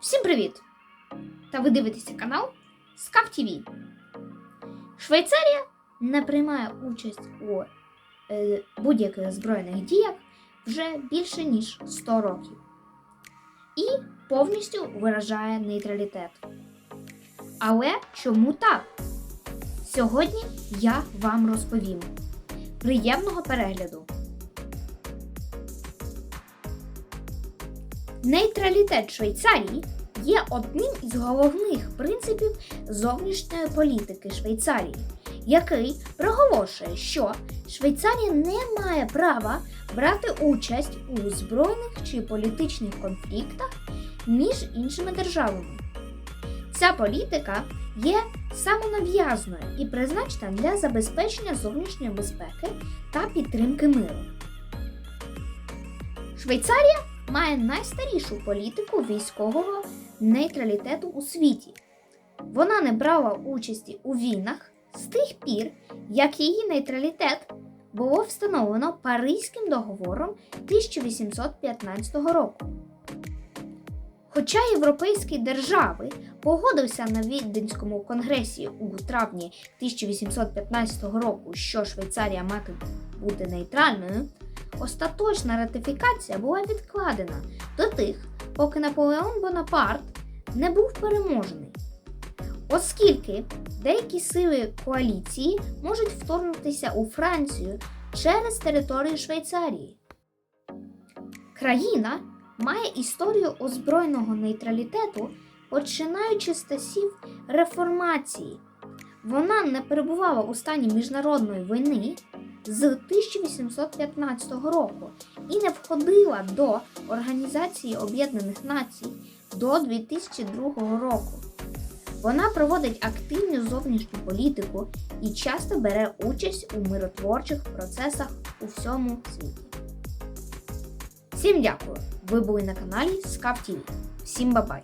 Всім привіт! Та ви дивитеся канал Скаф ТВ. Швейцарія не приймає участь у е, будь-яких збройних діях вже більше ніж 100 років і повністю виражає нейтралітет. Але чому так? Сьогодні я вам розповім. Приємного перегляду! Нейтралітет Швейцарії є одним із головних принципів зовнішньої політики Швейцарії, який проголошує, що Швейцарія не має права брати участь у збройних чи політичних конфліктах між іншими державами. Ця політика є самонав'язною і призначена для забезпечення зовнішньої безпеки та підтримки миру. Швейцарія має найстарішу політику військового нейтралітету у світі. Вона не брала участі у війнах з тих пір, як її нейтралітет було встановлено Паризьким договором 1815 року. Хоча європейські держави погодився на Віденському конгресі у травні 1815 року, що Швейцарія має бути нейтральною, остаточна ратифікація була відкладена до тих, поки Наполеон Бонапарт не був переможений. Оскільки деякі сили коаліції можуть вторгнутися у Францію через територію Швейцарії. Країна має історію озброєного нейтралітету, починаючи з часів реформації. Вона не перебувала у стані міжнародної війни з 1815 року і не входила до Організації Об'єднаних Націй до 2002 року. Вона проводить активну зовнішню політику і часто бере участь у миротворчих процесах у всьому світі. Всім дякую! Ви були на каналі Скаф. Всім бабай!